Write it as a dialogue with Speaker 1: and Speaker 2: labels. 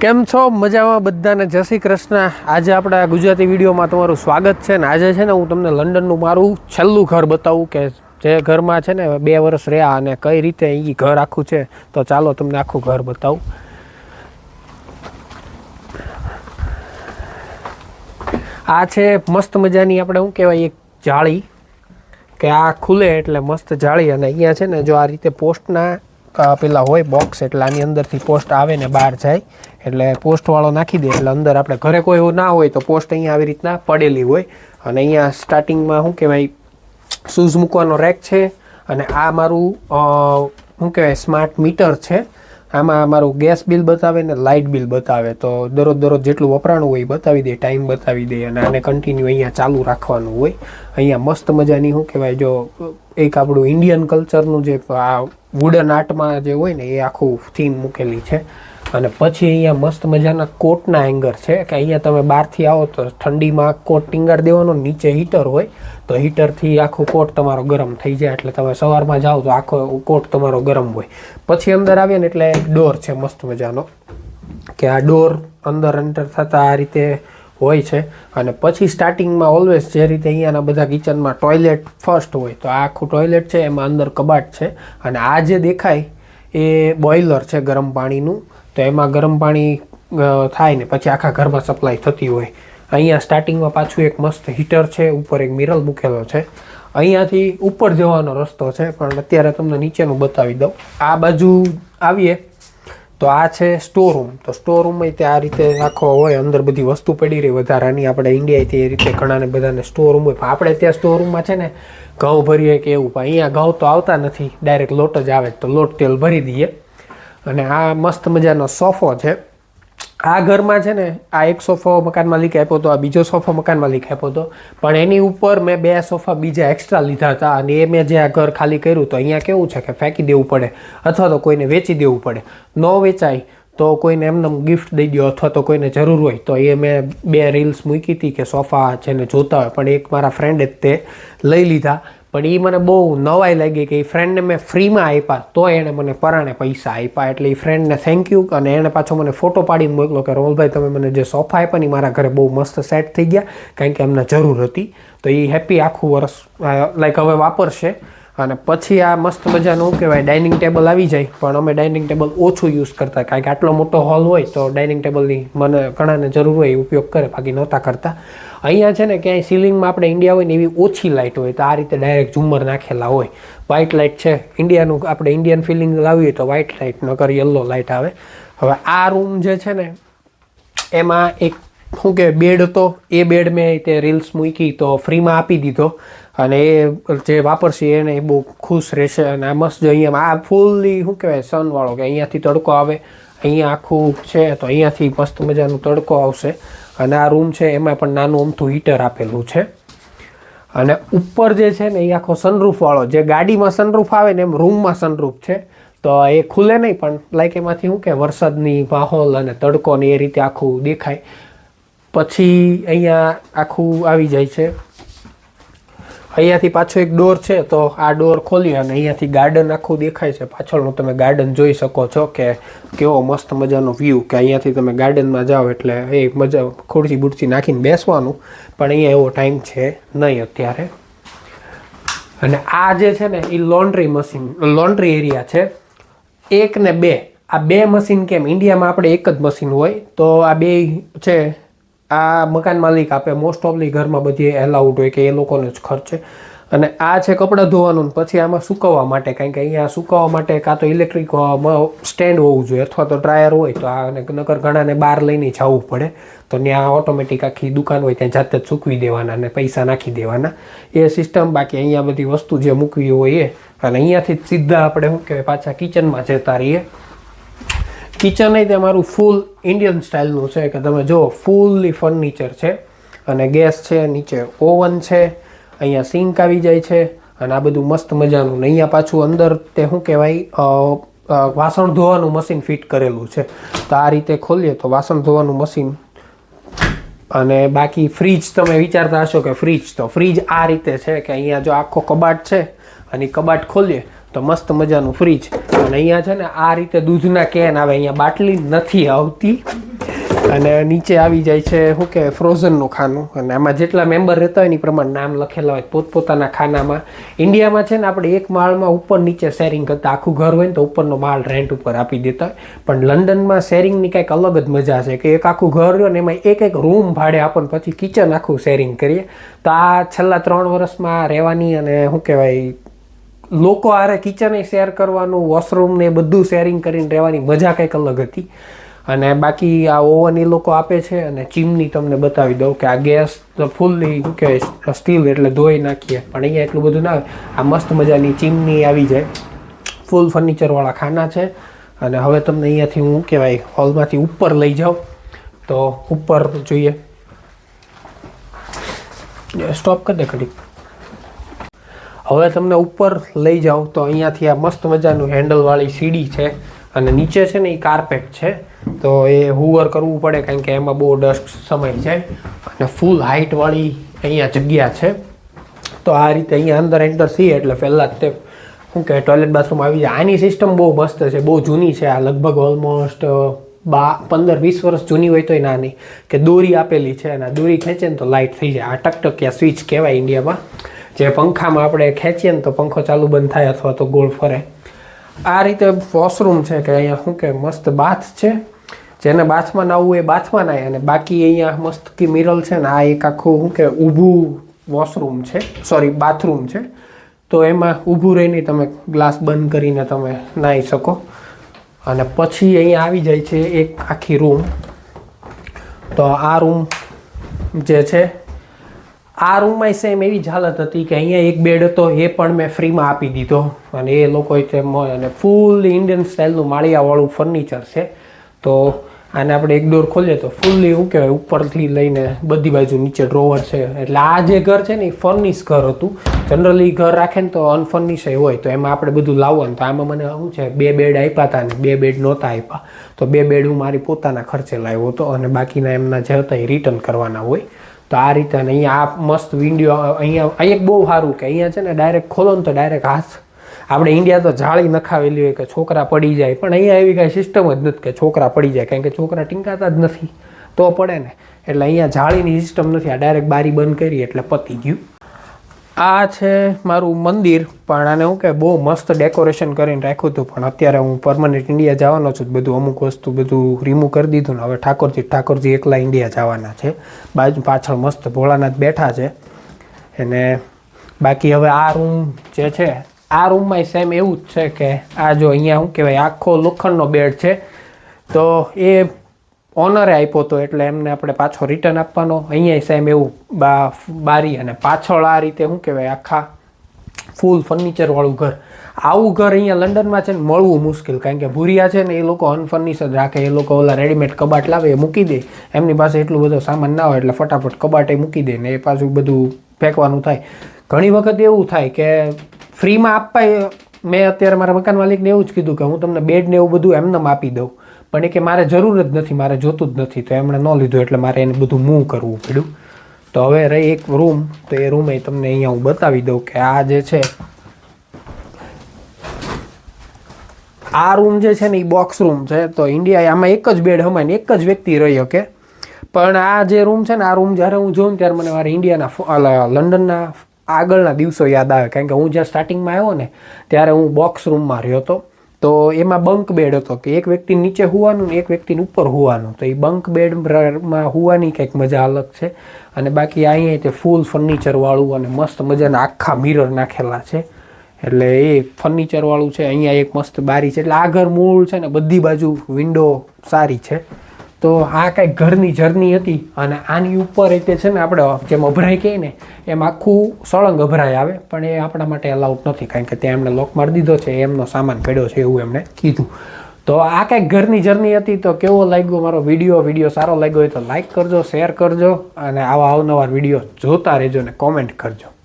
Speaker 1: કેમ છો? મજામાં બધાને? જય શ્રી કૃષ્ણ. આજે આપણા ગુજરાતી વિડીયોમાં તમારું સ્વાગત છે ને આજે છે ને હું તમને લંડનનું મારું છેલ્લું ઘર બતાવું કે જે ઘરમાં છે ને બે વર્ષ રહ્યા અને કઈ રીતે એ ઘર આખું છે, તો ચાલો તમને આખું ઘર બતાવું. આ છે મસ્ત મજાની આપણે શું કહેવાય, એક જાળી. કે આ ખુલે એટલે મસ્ત જાળી અને અહીંયા છે ને જો આ રીતે પોસ્ટના પેલા હોય બોક્સ એટલે આની અંદરથી પોસ્ટ આવે ને બહાર જાય, એટલે પોસ્ટવાળો નાખી દે, એટલે અંદર આપણે ઘરે કોઈ એવું ના હોય તો પોસ્ટ અહીંયા આવી રીતના પડેલી હોય. અને અહીંયા સ્ટાર્ટિંગમાં શું કહેવાય શૂઝ મૂકવાનો રેક છે. અને આ મારું શું કહેવાય સ્માર્ટ મીટર છે. આમાં મારું ગેસ બિલ બતાવે ને લાઇટ બિલ બતાવે, તો દરરોજ દરરોજ જેટલું વપરાણું હોય એ બતાવી દે, ટાઈમ બતાવી દે અને આને કન્ટિન્યુ અહીંયા ચાલુ રાખવાનું હોય. અહીંયા મસ્ત મજાની શું કહેવાય, જો એક આપણું ઇન્ડિયન કલ્ચરનું જે આ વુડન આર્ટમાં જે હોય ને એ આખું થીમ મૂકેલી છે. અને પછી અહીંયા મસ્ત મજાના કોટના એંગર છે, કે અહીંયા તમે બહારથી આવો તો ઠંડીમાં કોટ ટીંગાડ દેવાનો, નીચે હીટર હોય, તો હીટરથી આખો કોટ તમારો ગરમ થઈ જાય, એટલે તમે સવારમાં જાઓ તો આખો કોટ તમારો ગરમ હોય. પછી અંદર આવીએ ને એટલે ડોર છે મસ્ત મજાનો, કે આ ડોર અંદર એન્ટર થતાં આ રીતે હોય છે. અને પછી સ્ટાર્ટિંગમાં ઓલવેઝ જે રીતે અહીંયાના બધા કિચનમાં ટોયલેટ ફર્સ્ટ હોય, તો આ આખું ટોયલેટ છે, એમાં અંદર કબાટ છે. અને આ જે દેખાય એ બોઇલર છે ગરમ પાણીનું. તો એમાં ગરમ પાણી થાય ને પછી આખા ઘરમાં સપ્લાય થતી હોય. અહીંયા સ્ટાર્ટિંગમાં પાછું એક મસ્ત હીટર છે, ઉપર એક મિરર મૂકેલો છે. અહીંયાથી ઉપર જવાનો રસ્તો છે, પણ અત્યારે તમને નીચેનું બતાવી દઉં. આ બાજુ આવીએ, તો આ છે સ્ટોર રૂમ તો સ્ટોર રૂમ તે આ રીતે આખો હોય, અંદર બધી વસ્તુ પડી રહી વધારાની. આપણે ઇન્ડિયાથી એ રીતે ઘણાને બધાને સ્ટોર રૂમ હોય. પણ આપણે ત્યાં સ્ટોર રૂમમાં છે ને, ઘઉં ભરીએ કે એવું. પણ અહીંયા ઘઉં તો આવતા નથી. ડાયરેક્ટ લોટ જ આવે. તો લોટ તેલ ભરી દઈએ. અને આ મસ્ત મજાનો સોફો છે. આ ઘરમાં છે ને, આ એક સોફો મકાન માલિક આપ્યો હતો, આ બીજો સોફો મકાન માલિક આપ્યો હતો. પણ એની ઉપર મેં બે સોફા બીજા એક્સ્ટ્રા લીધા હતા અને એ મેં જે આ ઘર ખાલી કર્યું તો અહીંયા કેવું છે કે ફેંકી દેવું પડે અથવા તો કોઈને વેચી દેવું પડે. ન વેચાય તો કોઈને એમને ગિફ્ટ દઈ દો અથવા તો કોઈને જરૂર હોય તો એ મેં બે રીલ્સ મૂકી હતી કે સોફા જેને જોતા હોય. પણ એક મારા ફ્રેન્ડે તે લઈ લીધા. પણ એ મને બહુ નવાઈ લાગી કે એ ફ્રેન્ડને મેં ફ્રીમાં આપ્યા, તો એણે મને પરાણે પૈસા આપ્યા. એટલે એ ફ્રેન્ડને થેન્ક યુ અને એણે પાછો મને ફોટો પાડીને મોકલો કે રોલભાઈ તમે મને જે સોફા આપ્યા ને મારા ઘરે બહુ મસ્ત સેટ થઈ ગયા, કારણ કે એમને જરૂર હતી. તો એ હેપી આખું વર્ષ લાઈક હવે વાપરશે. અને પછી આ મસ્ત મજાનું કહેવાય ડાઇનિંગ ટેબલ આવી જાય. પણ અમે ડાઇનિંગ ટેબલ ઓછું યુઝ કરતા, કારણ કે આટલો મોટો હોલ હોય તો ડાઇનિંગ ટેબલની મને ઘણાને જરૂર હોય ઉપયોગ કરે, બાકી નહોતા કરતા. અહીંયા છે ને ક્યાંય સીલિંગમાં આપણે ઇન્ડિયા હોય ને એવી ઓછી લાઇટ હોય, તો આ રીતે ડાયરેક્ટ ઝુમર નાખેલા હોય. વ્હાઇટ લાઇટ છે ઇન્ડિયાનું આપણે ઇન્ડિયન ફિલિંગ લાવીએ તો વ્હાઇટ લાઇટ નકર યલો લાઇટ આવે. હવે આ રૂમ જે છે ને, એમાં એક શું કે બેડ હતો. એ બેડ મેં તે રીલ્સ મૂકી તો ફ્રીમાં આપી દીધો. અને એ જે વાપરશે એને એ બહુ ખુશ રહેશે અને આ મસ્ત જો અહીંયા આ ફૂલ્લી શું કહેવાય, સનવાળો કે અહીંયાથી તડકો આવે, અહીંયા આખું છે તો અહીંયાથી મસ્ત મજાનું તડકો આવશે. અને આ રૂમ છે, એમાં પણ નાનું અમથું હીટર આપેલું છે. અને ઉપર જે છે ને, એ આખો સનરૂફવાળો જે ગાડીમાં સનરૂફ આવે ને એમ રૂમમાં સનરૂફ છે, તો એ ખુલે નહીં, પણ લાઈક એમાંથી શું કે વરસાદની માહોલ અને તડકો ને એ રીતે આખું દેખાય. પછી અહીંયા આખું આવી જાય છે. અહીંયાથી પાછો એક ડોર છે, તો આ ડોર ખોલી અને અહીંયાથી ગાર્ડન આખું દેખાય છે. પાછળનું તમે ગાર્ડન જોઈ શકો છો કે કેવો મસ્ત મજાનો વ્યૂ કે અહીંયાથી તમે ગાર્ડનમાં જાઓ એટલે એ મજા ખુરશી બુરશી નાખીને બેસવાનું, પણ અહીંયા એવો ટાઈમ છે નહીં અત્યારે. અને આ જે છે ને એ લોન્ડ્રી મશીન લોન્ડ્રી એરિયા છે. એક ને બે. આ બે મશીન કેમ? ઇન્ડિયામાં આપણે એક જ મશીન હોય, તો આ બે છે આ મકાન માલિક આપે મોસ્ટ ઓફલી ઘરમાં બધી એલાઉડ હોય કે એ લોકોનો જ ખર્ચ. અને આ છે કપડાં ધોવાનું પછી આમાં સુકવવા માટે, કારણ કે અહીંયા સૂકવવા માટે કાં તો ઇલેક્ટ્રિક સ્ટેન્ડ હોવું જોઈએ અથવા તો ડ્રાયર હોય તો આ નકર ઘણાને બહાર લઈને જવું પડે. તો ત્યાં ઓટોમેટિક આખી દુકાન હોય, ત્યાં જાતે જ સૂકવી દેવાના અને પૈસા નાખી દેવાના. એ સિસ્ટમ બાકી અહીંયા બધી વસ્તુ જે મૂકવી હોય એ. અને અહીંયાથી જ સીધા આપણે શું કહેવાય, પાછા કિચનમાં જતા રહીએ. કિચન એ તમારું ફૂલ ઇન્ડિયન સ્ટાઇલનું છે કે તમે જો ફૂલ્લી ફર્નિચર છે. અને ગેસ છે, નીચે ઓવન છે, અહીંયા સિંક આવી જાય છે અને આ બધું મસ્ત મજાનું. ને અહીંયા પાછું અંદર તે શું કહેવાય વાસણ ધોવાનું મશીન ફિટ કરેલું છે. તો આ રીતે ખોલીએ તો વાસણ ધોવાનું મશીન અને બાકી ફ્રીજ તમે વિચારતા હશો કે ફ્રીજ તો ફ્રીજ આ રીતે છે કે અહીંયા જો આખો કબાટ છે અને કબાટ ખોલીએ તો મસ્ત મજાનું ફ્રીજ અને અહીંયા છે ને આ રીતે દૂધના કેન આવે, અહીંયા બાટલી નથી આવતી. અને નીચે આવી જાય છે, શું કે ફ્રોઝનનું ખાનું. અને આમાં જેટલા મેમ્બર રહેતા હોય એની પ્રમાણે નામ લખેલા હોય, પોતપોતાના ખાનામાં. ઇન્ડિયામાં છે ને આપણે એક માળમાં ઉપર નીચે શેરિંગ કરતા, આખું ઘર હોય ને તો ઉપરનો માળ રેન્ટ ઉપર આપી દેતા હોય. પણ લંડનમાં શેરિંગની કંઈક અલગ જ મજા છે, કે એક આખું ઘર રહ્યો ને એમાં એક એક રૂમ ભાડે આપણને પછી કિચન આખું શેરિંગ કરીએ. તો આ છેલ્લા ત્રણ વર્ષમાં રહેવાની અને શું કહેવાય લોકો આરે કિચને શેર કરવાનું વોશરૂમ ને બધું શેરિંગ કરીને રહેવાની મજા કંઈક અલગ હતી. અને બાકી આ ઓવન એ લોકો આપે છે અને ચીમની તમને બતાવી દઉં કે આ ગેસ ફૂલ્લી કહેવાય સ્ટીલ એટલે ધોઈ નાખીએ. પણ અહીંયા એટલું બધું ના આ મસ્ત મજાની ચીમની આવી જાય. ફૂલ ફર્નિચરવાળા ખાના છે. અને હવે તમને અહીંયાથી હું કહેવાય હોલમાંથી ઉપર લઈ જાઉં. તો ઉપર જોઈએ. સ્ટોપ કરી દે ઘડી હવે તમને ઉપર લઈ જાઓ તો અહીંયાથી આ મસ્ત મજાનું હેન્ડલવાળી સીડી છે અને નીચે છે ને એ કાર્પેટ છે. તો એ હુવર કરવું પડે કારણ કે એમાં બહુ ડસ્ટ સમય છે અને ફૂલ હાઇટવાળી અહીંયા જગ્યા છે. તો આ રીતે અહીંયા અંદર એન્ટર થઈએ એટલે પહેલાં જ તે શું કે ટોયલેટ બાથરૂમ આવી જાય. આની સિસ્ટમ બહુ મસ્ત છે, બહુ જૂની છે. આ લગભગ ઓલમોસ્ટ બા, પંદર, વીસ વર્ષ જૂની હોય તોય નાની. કે દોરી આપેલી છે અને દોરી ખેંચે ને તો લાઇટ થઈ જાય. આ ટકટકિયા સ્વિચ કહેવાય ઇન્ડિયામાં જે પંખામાં આપણે ખેંચીએ ને તો પંખો ચાલુ બંધ થાય અથવા તો ગોળ ફરે. આ રીતે વોશરૂમ છે કે અહીંયા શું કે મસ્ત બાથ છે. જેને બાથમાં નાવું એ બાથમાં નાય અને બાકી અહીંયા મસ્ત કી મિરલ છે ને આ એક આખું શું કે ઊભું વોશરૂમ છે. સોરી બાથરૂમ છે. તો એમાં ઊભું રહીને તમે ગ્લાસ બંધ કરીને તમે નાહી શકો. અને પછી અહીંયા આવી જાય છે એક આખી રૂમ તો આ રૂમ જે છે આ રૂમમાં સેમ એવી જ હાલત હતી કે અહીંયા એક બેડ હતો, એ પણ મેં ફ્રીમાં આપી દીધો. અને એ લોકોએ તેમ અને ફૂલ ઇન્ડિયન સ્ટાઇલનું માળિયાવાળું ફર્નિચર છે. તો આને આપણે એક ડોર ખોલીએ તો ફૂલ્લી શું કહેવાય, ઉપરથી લઈને બધી બાજુ નીચે ડ્રોવર છે. એટલે આ જે ઘર છે ને એ ફર્નિશ ઘર હતું. જનરલી ઘર રાખે ને તો અનફર્નિશ હોય. તો એમાં આપણે બધું લાવવાનું. તો આમાં મને શું છે, બે બેડ આપ્યા હતા ને બે બેડ નહોતા આપ્યા. તો બે બેડ હું મારી પોતાના ખર્ચે લાવ્યો હતો અને બાકીના એમના જે હતા એ રિટર્ન કરવાના હોય. તો આ રીતે અહીંયા આ મસ્ત વિન્ડિયો અહીંયા અહીંયા બહુ સારું કે અહીંયા છે ને ડાયરેક્ટ ખોલો ને તો ડાયરેક્ટ હાથ. આપણે ઇન્ડિયા તો જાળી નખાવેલી હોય કે છોકરા પડી જાય, પણ અહીંયા એવી કાંઈ સિસ્ટમ જ નથી કે છોકરા પડી જાય, કારણ કે છોકરા ટીંકાતા જ નથી. તો પડે ને. એટલે અહીંયા જાળીની સિસ્ટમ નથી, આ ડાયરેક્ટ બારી બંધ કરી, એટલે પતી ગયું. આ છે મારું મંદિર, પણ આને હું કે બહુ મસ્ત ડેકોરેશન કરીને રાખ્યું હતું. પણ અત્યારે હું પરમનન્ટ ઇન્ડિયા જવાનો છું, બધું અમુક વસ્તુ બધું રિમૂવ કરી દીધું ને હવે ઠાકોરજી ઠાકોરજી એકલા ઇન્ડિયા જવાના છે. બાજુ પાછળ મસ્ત ભોળાનાથ બેઠા છે. અને બાકી હવે આ રૂમ જે છે, આ રૂમમાં સેમ એવું જ છે કે આ જો અહીંયા શું કહેવાય, આખો લોખંડનો બેડ છે. તો એ ઓનરે આપ્યો હતો એટલે એમને આપણે પાછો રિટર્ન આપવાનો. અહીંયા સેમ એવું બા, બારી અને પાછળ આ રીતે શું કહેવાય, આખા ફૂલ ફર્નિચરવાળું ઘર. આવું ઘર અહીંયા લંડનમાં છે ને મળવું મુશ્કેલ, કારણ કે ભૂરિયા છે ને એ લોકો અનફર્નિચર રાખે, એ લોકો ઓલા રેડીમેડ કબાટ લાવે, એ મૂકી દે. એમની પાસે એટલું બધો સામાન ના હોય એટલે ફટાફટ કબાટે મૂકી દે ને એ પાછું બધું ફેંકવાનું થાય. ઘણી વખત એવું થાય કે ફ્રીમાં આપવા મેં અત્યારે મારા મકાન માલિકને એવું જ કીધું કે હું તમને બેડ ને એવું બધું એમને આપી દઉં. પણ એ કે મારે જરૂર જ નથી, મારે જોતું જ નથી. તો એમણે ન લીધું એટલે મારે એને બધું મૂવ કરવું પડ્યું. તો હવે રહી એક રૂમ, તો એ રૂમે તમને અહીંયા હું બતાવી દઉં કે આ જે છે, આ રૂમ જે છે ને એ બોક્સ રૂમ છે. તો ઇન્ડિયા આમાં એક જ બેડ હમાય ને એક જ વ્યક્તિ રહી શકે. પણ આ જે રૂમ છે ને, આ રૂમ જ્યારે હું જોઉં ત્યારે મને મારા ઇન્ડિયાના લંડનના આગળના દિવસો યાદ આવે. કારણ કે હું જ્યાં સ્ટાર્ટિંગમાં આવ્યો ને, ત્યારે હું બોક્સ રૂમમાં રહ્યો હતો. તો એમાં બંક બેડ હતો કે એક વ્યક્તિ નીચે હોવાનું ને એક વ્યક્તિને ઉપર હોવાનું. તો એ બંક બેડમાં હોવાની કંઈક મજા અલગ છે. અને બાકી અહીંયા તે ફૂલ ફર્નિચરવાળું અને મસ્ત મજાના આખા મિરર નાખેલા છે. એટલે એ ફર્નિચરવાળું છે, અહીંયા એક મસ્ત બારી છે. એટલે આ ઘર મૂળ છે ને બધી બાજુ વિન્ડો સારી છે. તો આ કાંઈક ઘરની જર્ની હતી અને આની ઉપર રીતે છે ને આપણે જેમ અભરાઈ કહીએ ને, એમ આખું સળંગ અભરાય આવે, પણ એ આપણા માટે અલાઉડ નથી, કારણ કે ત્યાં એમણે લોક મારી દીધો છે એમનો સામાન પડ્યો છે એવું એમણે કીધું. તો આ કાંઈક ઘરની જર્ની હતી, તો કેવો લાગ્યો મારો વીડિયો? વીડિયો સારો લાગ્યો હોય તો લાઇક કરજો શેર કરજો, અને આવા અવનવા વીડિયો જોતા રહેજો ને કોમેન્ટ કરજો.